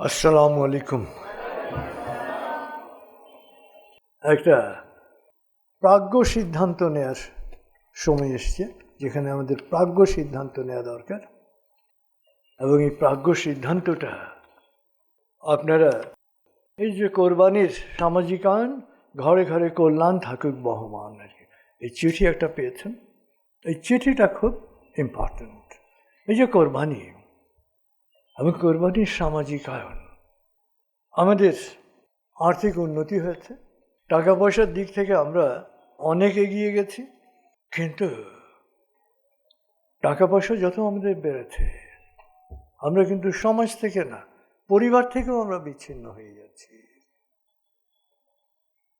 আসসালামু আলাইকুম। একটা প্রাজ্ঞ সিদ্ধান্ত নেওয়ার সময় এসছে, যেখানে আমাদের প্রাজ্ঞ সিদ্ধান্ত নেওয়া দরকার। এবং এই প্রাজ্ঞ সিদ্ধান্তটা আপনারা এই যে কোরবানির সামাজিক সামাজিকায়ন ঘরে ঘরে কল্যাণ থাকুক বহমান আর কি। এই চিঠি একটা পেয়েছেন। এই চিঠিটা খুব ইম্পর্ট্যান্ট এই যে কোরবানি এবং কোরবানির সামাজিকায়ন আমাদের আর্থিক উন্নতি হয়েছে। টাকা পয়সার দিক থেকে আমরা অনেক এগিয়ে গেছি। কিন্তু টাকা পয়সা যত আমাদের বেড়েছে, আমরা কিন্তু সমাজ থেকে না, পরিবার থেকেও আমরা বিচ্ছিন্ন হয়ে যাচ্ছি।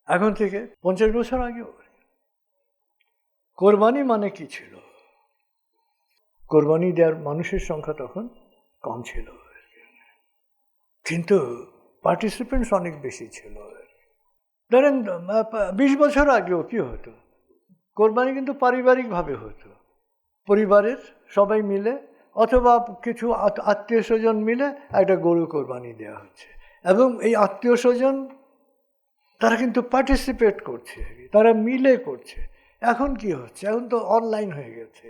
এখন থেকে পঞ্চাশ বছর আগেও। কোরবানি মানে কি ছিল? কোরবানি দেওয়ার মানুষের সংখ্যা তখন কম ছিল কিন্তু পার্টিসিপেন্টস অনেক বেশি ছিল ধরেন বিশ বছর আগেও কি হতো? কোরবানি কিন্তু পারিবারিকভাবে হতো। পরিবারের সবাই মিলে অথবা কিছু আত্মীয় স্বজন মিলে একটা গরু কোরবানি দেওয়া হচ্ছে। এবং এই আত্মীয় স্বজন, তারা কিন্তু পার্টিসিপেট করছে তারা মিলে করছে। এখন কি হচ্ছে? এখন তো অনলাইন হয়ে গেছে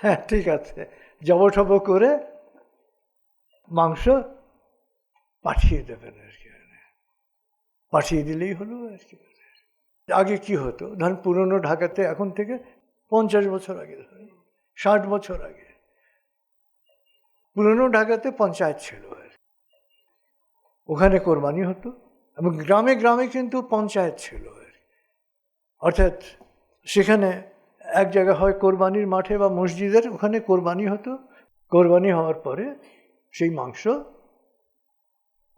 হ্যাঁ ঠিক আছে। জবঠব করে মাংস পাঠিয়ে দেবেন আর কি পাঠিয়ে দিলেই হলো আর কি। আগে কি হতো? ধরেন পুরনো ঢাকাতে এখন থেকে পঞ্চাশ বছর আগে ষাট বছর আগে। পুরনো ঢাকাতে পঞ্চায়েত ছিল আর ওখানে কোরবানি হতো এবং গ্রামে গ্রামে কিন্তু পঞ্চায়েত ছিল আর অর্থাৎ সেখানে এক জায়গা হয় কোরবানির মাঠে বা মসজিদের, ওখানে কোরবানি হতো। কোরবানি হওয়ার পরে সেই মাংস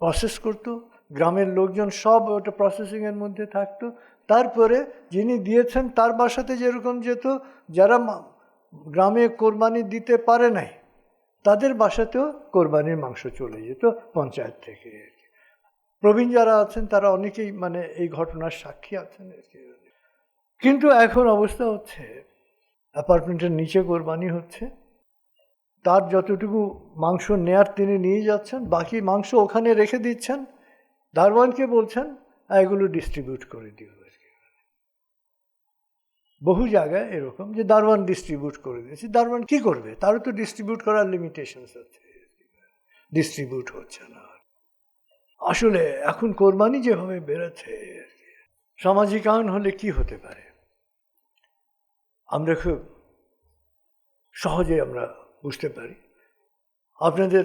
প্রসেস করতো, গ্রামের লোকজন সব ওটা প্রসেসিংয়ের মধ্যে থাকতো। তারপরে যিনি দিয়েছেন, তার বাসাতে যেরকম যেত, যারা গ্রামে কোরবানি দিতে পারে নাই, তাদের বাসাতেও কোরবানির মাংস চলে যেত পঞ্চায়েত থেকে প্রবীণ যারা আছেন, তারা অনেকেই মানে এই ঘটনার সাক্ষী আছেন কিন্তু এখন অবস্থা হচ্ছে অ্যাপার্টমেন্টের নিচে কোরবানি হচ্ছে। তার যতটুকু মাংস নেয়ার তিনি নিয়ে যাচ্ছেন, বাকি মাংস ওখানে রেখে দিচ্ছেন। দারওয়ানকে বলছেন এগুলো ডিস্ট্রিবিউট করে দিও বহু জায়গায় এরকম যে দারওয়ান ডিস্ট্রিবিউট করে দিয়েছে। দারওয়ান কি করবে? তারও তো ডিস্ট্রিবিউট করার লিমিটেশনস আছে। ডিস্ট্রিবিউট হচ্ছে না। আসলে এখন কোরবানি যেভাবে বেড়েছে সামাজিক সামাজিকায়ন হলে কি হতে পারে? আমরা খুব সহজে আমরা বুঝতে পারি। আপনাদের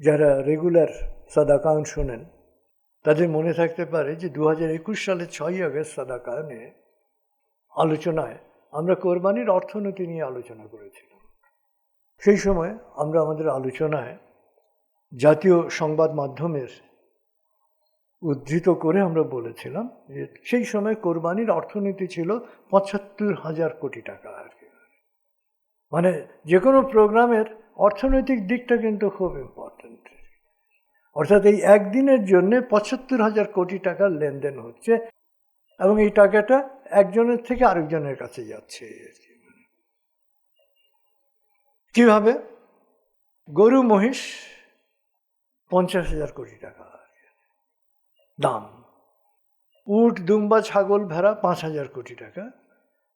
যারা রেগুলার সাদাকায়ন শোনেন, তাদের মনে থাকতে পারে যে দু হাজার একুশ সালের ছয়ই আগস্ট সাদাকায়নে আলোচনায় আমরা কোরবানির অর্থনীতি নিয়ে আলোচনা করেছিলাম। সেই সময় আমরা আমাদের আলোচনায় জাতীয় সংবাদ মাধ্যমের উদ্ধৃত করে আমরা বলেছিলাম যে সেই সময় কোরবানির অর্থনীতি ছিল পঁচাত্তর হাজার কোটি টাকা আর মানে যে কোনো প্রোগ্রামের অর্থনৈতিক দিকটা কিন্তু খুব ইম্পর্ট্যান্ট অর্থাৎ এই একদিনের জন্য পঁচাত্তর হাজার কোটি টাকার লেনদেন হচ্ছে এবং এই টাকাটা একজনের থেকে আরেকজনের কাছে যাচ্ছে। কীভাবে? গরু, মহিষ, পঞ্চাশ হাজার কোটি টাকা। দাম। উট, দুম্বা, ছাগল, ভেড়া, পাঁচ হাজার কোটি টাকা।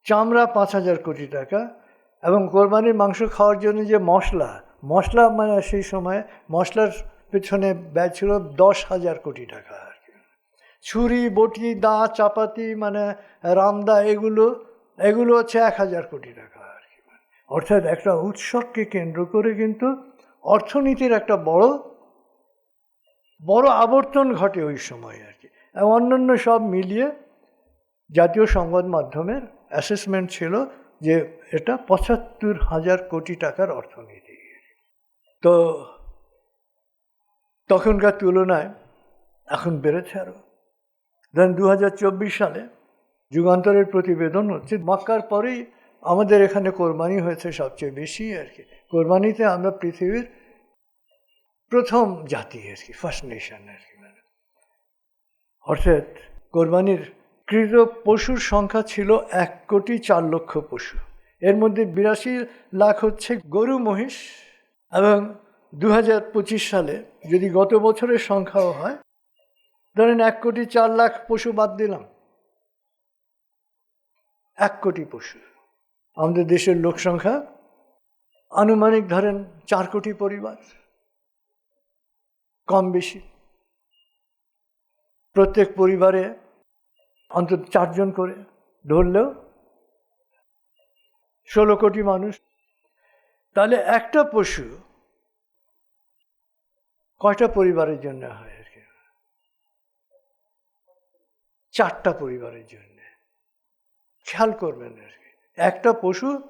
চামড়া, পাঁচ হাজার কোটি টাকা। এবং কোরবানির মাংস খাওয়ার জন্য যে মশলা মশলা মানে সেই সময় মশলার পেছনে ব্যয় ছিল দশ হাজার কোটি টাকা আর কি। ছুরি, বটি, দা, চাপাতি মানে রামদা এগুলো এগুলো হচ্ছে এক হাজার কোটি টাকা আর কি। অর্থাৎ একটা উৎসবকে কেন্দ্র করে কিন্তু অর্থনীতির একটা বড় বড় আবর্তন ঘটে ওই সময় আর কি। অন্যান্য সব মিলিয়ে জাতীয় সংবাদ মাধ্যমের অ্যাসেসমেন্ট ছিল যে এটা পঁচাত্তর হাজার কোটি টাকার অর্থনীতি। তো তখনকার তুলনায় এখন বেড়েছে আরও ধরেন দু সালে যুগান্তরের প্রতিবেদন হচ্ছে, মক্কার পরেই আমাদের এখানে কোরবানি হয়েছে সবচেয়ে বেশি আর কি। কোরবানিতে আমরা পৃথিবীর প্রথম জাতি আর কি ফার্স্ট নেশন আর কি মানে। অর্থাৎ কোরবানির কৃত পশুর সংখ্যা ছিল এক কোটি চার লক্ষ পশু। এর মধ্যে বিরাশি লাখ হচ্ছে গরু, মহিষ এবং দু হাজার পঁচিশ সালে যদি গত বছরের সংখ্যাও হয়, ধরেন এক কোটি চার লাখ পশু বাদ দিলাম। এক কোটি পশু। আমাদের দেশের লোক সংখ্যা আনুমানিক ধরেন চার কোটি পরিবার। কম বেশি। প্রত্যেক পরিবারে অন্তত চারজন করে ধরলেও ষোলো কোটি মানুষ। তাহলে একটা পশু কয়টা পরিবারের জন্য হয় আর কি? চারটা পরিবারের জন্য। খেয়াল করবেন আর কি। একটা পশু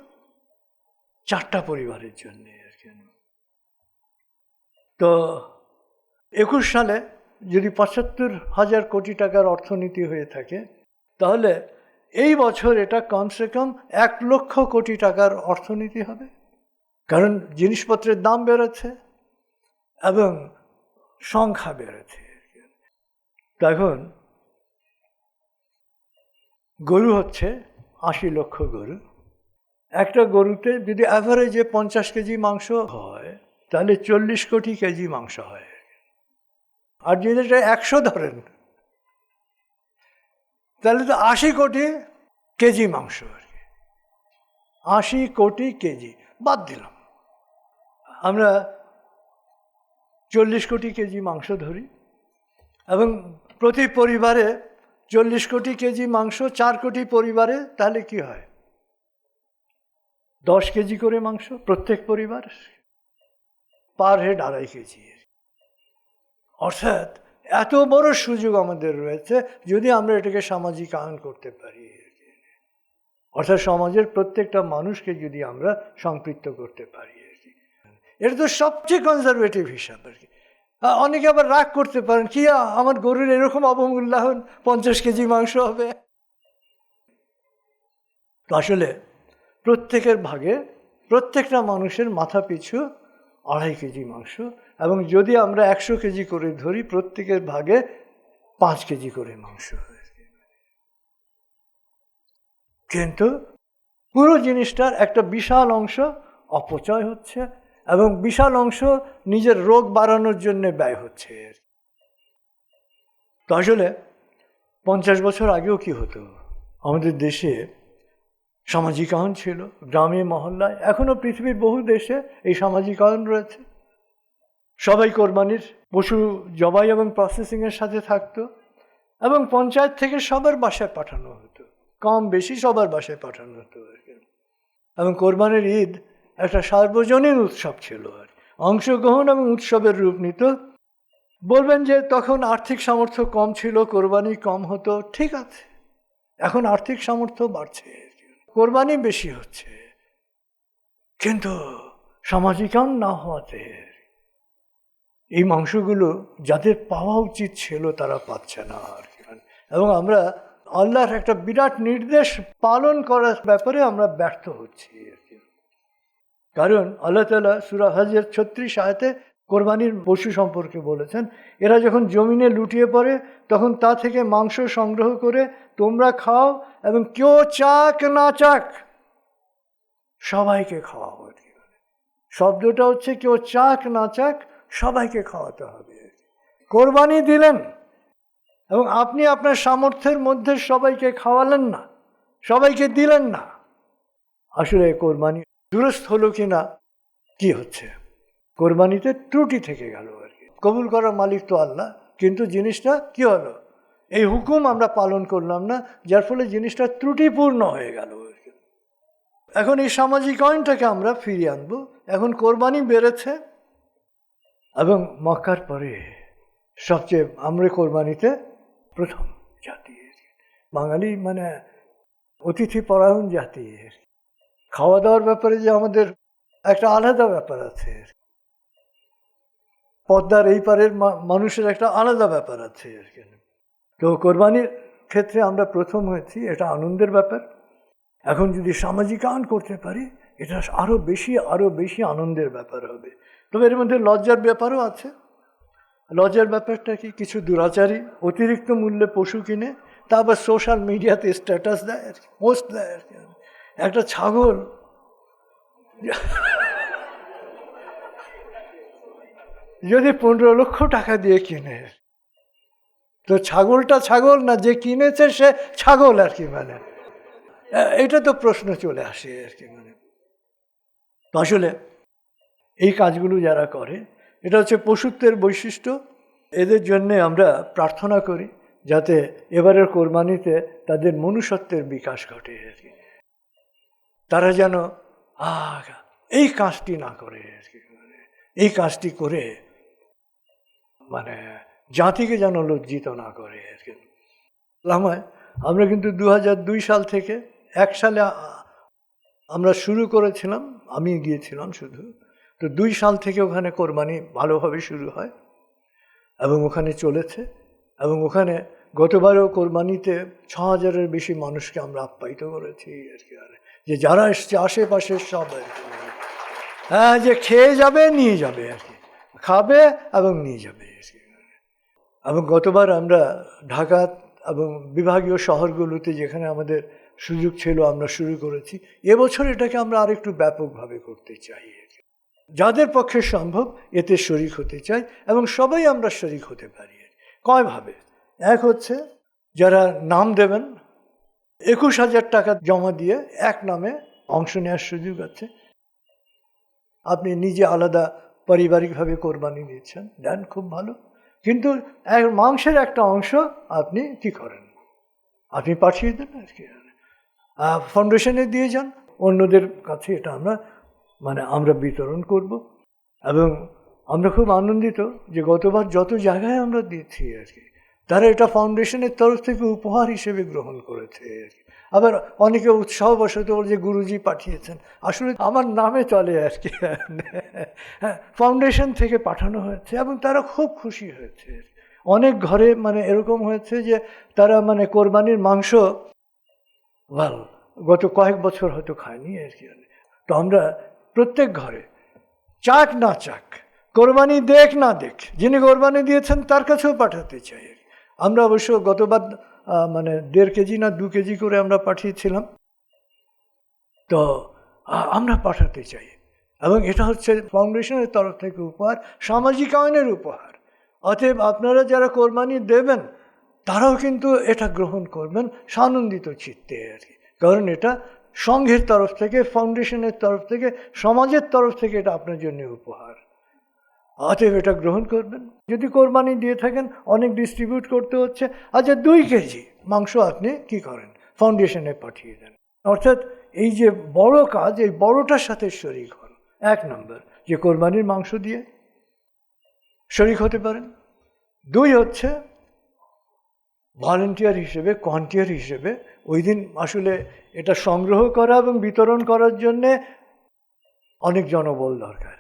চারটা পরিবারের জন্য আর কি। তো একুশ সালে যদি পঁচাত্তর হাজার কোটি টাকার অর্থনীতি হয়ে থাকে, তাহলে এই বছর এটা কমসে কম এক লক্ষ কোটি টাকার অর্থনীতি হবে। কারণ জিনিসপত্রের দাম বেড়েছে এবং সংখ্যা বেড়েছে। তখন গরু হচ্ছে আশি লক্ষ গরু। একটা গরুতে যদি অ্যাভারেজে পঞ্চাশ কেজি মাংস হয়, তাহলে চল্লিশ কোটি কেজি মাংস হয়। আর যদি এটা একশো ধরেন, তাহলে তো আশি কোটি কেজি মাংস আর কি। আশি কোটি কেজি, বাদ দিলাম। আমরা চল্লিশ কোটি কেজি মাংস ধরি এবং প্রতি পরিবারে চল্লিশ কোটি কেজি মাংস, চার কোটি পরিবারে, তাহলে কি হয়? দশ কেজি করে মাংস প্রত্যেক পরিবার, পার হেড আড়াই কেজি। অর্থাৎ এত বড় সুযোগ আমাদের রয়েছে যদি আমরা এটাকে সামাজিক আয়ন করতে পারি। অর্থাৎ সমাজের প্রত্যেকটা মানুষকে যদি আমরা সম্পৃক্ত করতে পারি। এটা তো সবচেয়ে কনজারভেটিভ হিসাব আর কি। অনেকে আবার রাগ করতে পারেন, কি আমার গরুর এরকম অবমূল্যায়ন পঞ্চাশ কেজি মাংস হবে? আসলে প্রত্যেকের ভাগে, প্রত্যেকটা মানুষের মাথা পিছু আড়াই কেজি মাংস এবং যদি আমরা একশো কেজি করে ধরি, প্রত্যেকের ভাগে পাঁচ কেজি করে মাংস কিন্তু পুরো জিনিসটার একটা বিশাল অংশ অপচয় হচ্ছে এবং বিশাল অংশ নিজের রোগ বাড়ানোর জন্য ব্যয় হচ্ছে। তো আসলে পঞ্চাশ বছর আগেও কি হতো? আমাদের দেশে সামাজিকায়ন ছিল, গ্রামে, মহল্লায় এখনও পৃথিবীর বহু দেশে এই সামাজিকায়ন রয়েছে সবাই কোরবানির পশু জবাই এবং প্রসেসিংয়ের সাথে থাকতো এবং পঞ্চায়েত থেকে সবার বাসায় পাঠানো হতো, কম বেশি সবার বাসায় পাঠানো হতো আর কি। এবং কোরবানির ঈদ একটা সার্বজনীন উৎসব ছিল আর। অংশগ্রহণ এবং উৎসবের রূপ নিত বলবেন যে তখন আর্থিক সামর্থ্য কম ছিল, কোরবানি কম হতো, ঠিক আছে এখন আর্থিক সামর্থ্য বাড়ছে কোরবানি বেশি হচ্ছে। কিন্তু সামাজিকায়ন না হওয়াতে এই মাংসগুলো যাদের পাওয়া উচিত ছিল তারা পাচ্ছে না আর এবং আমরা আল্লাহর একটা বিরাট নির্দেশ পালন করার ব্যাপারে আমরা ব্যর্থ হচ্ছি আর কি। কারণ আল্লাহ তালা সুরা হাজের ছত্রিশ আয়তে কোরবানির পশু সম্পর্কে বলেছেন, এরা যখন জমিনে লুটিয়ে পড়ে, তখন তা থেকে মাংস সংগ্রহ করে তোমরা খাও এবং কেউ চাক না চাক, সবাইকে খাওয়াও আর শব্দটা হচ্ছে কেউ চাক না চাক, সবাইকে খাওয়াতে হবে কোরবানি দিলেন এবং আপনি আপনার সামর্থ্যের মধ্যে সবাইকে খাওয়ালেন না, সবাইকে দিলেন না। আসলে কোরবানি দুরস্ত হলো কি না কি হচ্ছে? কোরবানিতে ত্রুটি থেকে গেল আর কি। কবুল করার মালিক তো আল্লাহ, কিন্তু জিনিসটা কি হলো? এই হুকুম আমরা পালন করলাম না, যার ফলে জিনিসটা ত্রুটিপূর্ণ হয়ে গেল আর কি। এখন এই সামাজিক অয়নটাকে আমরা ফিরিয়ে আনব। এখন কোরবানি বেড়েছে এবং মক্কার পরে সবচেয়ে আমরা কোরবানিতে প্রথম জাতি বাঙালি মানে অতিথি পরায়ণ জাতি খাওয়া দাওয়ার ব্যাপারে যে আমাদের একটা আলাদা ব্যাপার আছে পদ্মার এই পারের মানুষের একটা আলাদা ব্যাপার আছে আর কি। তো কোরবানির ক্ষেত্রে আমরা প্রথম হয়েছি, এটা আনন্দের ব্যাপার। এখন যদি সামাজিকায়ন করতে পারি, এটা আরও বেশি আরও বেশি আনন্দের ব্যাপার হবে। তবে এর মধ্যে লজ্জার ব্যাপারও আছে। লজ্জার ব্যাপারটা কি, কিছু দুরাচারী অতিরিক্ত মূল্যে পশু কিনে, তা আবার সোশ্যাল মিডিয়াতে স্ট্যাটাস দেয় আর কি পোস্ট দেয় আর কি। একটা ছাগল যদি পনেরো লক্ষ টাকা দিয়ে কিনে, তো ছাগলটা ছাগল না যে কিনেছে সে ছাগল আর কি মানে? এটা তো প্রশ্ন চলে আসে আর কি মানে। আসলে এই কাজগুলো যারা করে, এটা হচ্ছে পশুত্বের বৈশিষ্ট্য। এদের জন্যে আমরা প্রার্থনা করি যাতে এবারের কোরবানিতে তাদের মনুষ্যত্বের বিকাশ ঘটে আর কি। তারা যেন আহ, এই কাজটি না করে আর কি মানে। এই কাজটি করে মানে জাতিকে যেন লজ্জিত না করে আর কি। লামায়, আমরা কিন্তু দু দুই সাল থেকে এক সালে আমরা শুরু করেছিলাম, আমি গিয়েছিলাম শুধু। তো দুই সাল থেকে ওখানে কোরবানি ভালোভাবে শুরু হয় এবং ওখানে চলেছে এবং ওখানে গতবারও কোরবানিতে ছ হাজারের বেশি মানুষকে আমরা আপ্যায়িত করেছি আর কি আর যে যারা এসছে, আশেপাশের সব হ্যাঁ যে খেয়ে যাবে, নিয়ে যাবে আর কি। খাবে এবং নিয়ে যাবে। এবং গতবার আমরা ঢাকা এবং বিভাগীয় শহরগুলোতে যেখানে আমাদের সুযোগ ছিল আমরা শুরু করেছি। এবছর এটাকে আমরা আরেকটু ব্যাপকভাবে করতে চাই। যাদের পক্ষে সম্ভব এতে শরিক হতে চাই এবং সবাই আমরা শরিক হতে পারি। কয়ভাবে এক হচ্ছে যারা নাম দেবেন, একুশ হাজার টাকা জমা দিয়ে এক নামে অংশ নেওয়ার সুযোগ আছে। আপনি নিজে আলাদা পারিবারিকভাবে কোরবানি দিচ্ছেন দেন খুব ভালো। কিন্তু এক মাংসের একটা অংশ আপনি কি করেন? আপনি পাঠিয়ে দেন আর কি। ফাউন্ডেশনে দিয়ে যান। অন্যদের কাছে এটা আমরা মানে আমরা বিতরণ করব। এবং আমরা খুব আনন্দিত যে গতবার যত জায়গায় আমরা দিচ্ছি আর কি, তারা এটা ফাউন্ডেশনের তরফ থেকে উপহার হিসেবে গ্রহণ করেছে আর কি। আবার অনেকে উৎসাহবশত বলে যে গুরুজি পাঠিয়েছেন। আসলে আমার নামে চলে আর কি। হ্যাঁ ফাউন্ডেশন থেকে পাঠানো হয়েছে এবং তারা খুব খুশি হয়েছে অনেক ঘরে মানে এরকম হয়েছে যে তারা মানে কোরবানির মাংস ভালো গত কয়েক বছর হয়তো খায়নি আর কি। তো আমরা প্রত্যেক ঘরে চাক না চাক, কোরবানি দেখ না দেখ, যিনি কোরবানি দিয়েছেন তার কাছেও পাঠাতে চাই আর। আমরা অবশ্য গতবার মানে দেড় কেজি না দু কেজি করে আমরা পাঠিয়েছিলাম। তো আমরা পাঠাতে চাই। এবং এটা হচ্ছে ফাউন্ডেশনের তরফ থেকে উপহার, সামাজিক আইনের উপহার। অতএব আপনারা যারা কোরবানি দেবেন, তারাও কিন্তু এটা গ্রহণ করবেন সানন্দিত চিত্তে আর কি। কারণ এটা সংঘের তরফ থেকে, ফাউন্ডেশনের তরফ থেকে, সমাজের তরফ থেকে এটা আপনার জন্য উপহার। অতএব এটা গ্রহণ করবেন। যদি কোরবানি দিয়ে থাকেন, অনেক ডিস্ট্রিবিউট করতে হচ্ছে। আচ্ছা দুই কেজি মাংস আপনি কি করেন? ফাউন্ডেশনে পাঠিয়ে দেন। অর্থাৎ এই যে বড় কাজ, এই বড়টার সাথে শরিক হন। এক নম্বর, যে কোরবানির মাংস দিয়ে শরিক হতে পারেন। দুই হচ্ছে ভলেন্টিয়ার হিসেবে কন্টিয়ার হিসেবে, ওই দিন আসলে এটা সংগ্রহ করা এবং বিতরণ করার জন্যে অনেক জনবল দরকার।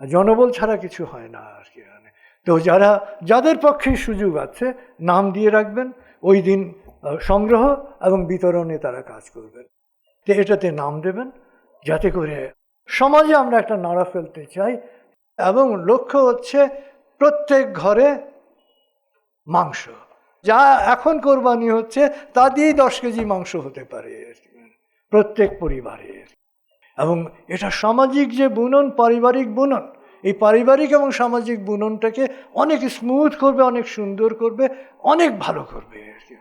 জনবল ছাড়া কিছু হয় না আর কি মানে। তো যারা, যাদের পক্ষে সুযোগ আছে, নাম দিয়ে রাখবেন, ওই দিন সংগ্রহ এবং বিতরণে তারা কাজ করবেন। তো এটাতে নাম দেবেন, যাতে করে সমাজে আমরা একটা নাড়া ফেলতে চাই এবং লক্ষ্য হচ্ছে প্রত্যেক ঘরে মাংস। যা এখন কোরবানি হচ্ছে, তা দিয়েই দশ কেজি মাংস হতে পারে কি। প্রত্যেক পরিবারে। এবং এটা সামাজিক যে বুনন, পারিবারিক বুনন, এই পারিবারিক এবং সামাজিক বুননটাকে অনেক স্মুথ করবে, অনেক সুন্দর করবে, অনেক ভালো করবে আর কি।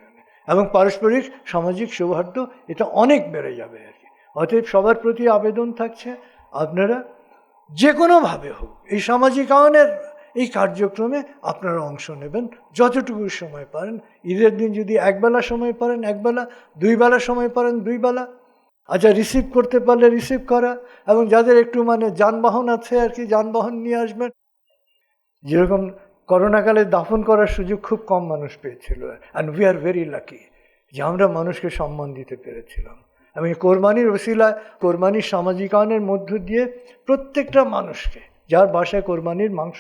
এবং পারস্পরিক সামাজিক সৌহার্দ্য এটা অনেক বেড়ে যাবে আর কি। অতএব সবার প্রতি আবেদন থাকছে, আপনারা যে কোনোভাবে হোক, এই সামাজিক আয়নের এই কার্যক্রমে আপনারা অংশ নেবেন, যতটুকু সময় পারেন। ঈদের দিন যদি একবেলা সময় পারেন, একবেলা দুই বেলা সময় পারেন দুই বেলা আচ্ছা রিসিভ করতে পারলে রিসিভ করা এবং যাদের একটু মানে যানবাহন আছে আর কি, যানবাহন নিয়ে আসবেন। যেরকম করোনাকালে দাফন করার সুযোগ খুব কম মানুষ পেয়েছিল। And we are very lucky যে আমরা মানুষকে সম্মান দিতে পেরেছিলাম। এই কোরবানির ওসিলা, কোরবানির সামাজিকায়নের মধ্য দিয়ে প্রত্যেকটা মানুষকে, যার বাসায় কোরবানির মাংস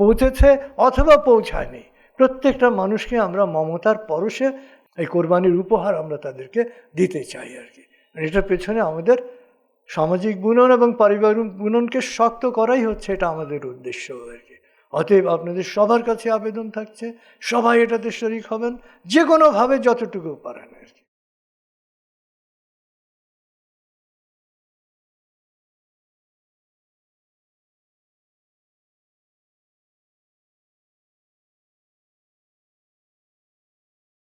পৌঁছেছে অথবা পৌঁছায়নি, প্রত্যেকটা মানুষকে আমরা মমতার পরশে এই কোরবানির উপহার আমরা তাদেরকে দিতে চাই আর কি। এটার পেছনে আমাদের সামাজিক বুনন এবং পারিবারিক বুননকে শক্ত করাই হচ্ছে এটা আমাদের উদ্দেশ্য আর কি। অতএব আপনাদের সবার কাছে আবেদন থাকছে, সবাই এটাতে শরিক হবেন যে কোনোভাবে যতটুকু পারেন আর কি।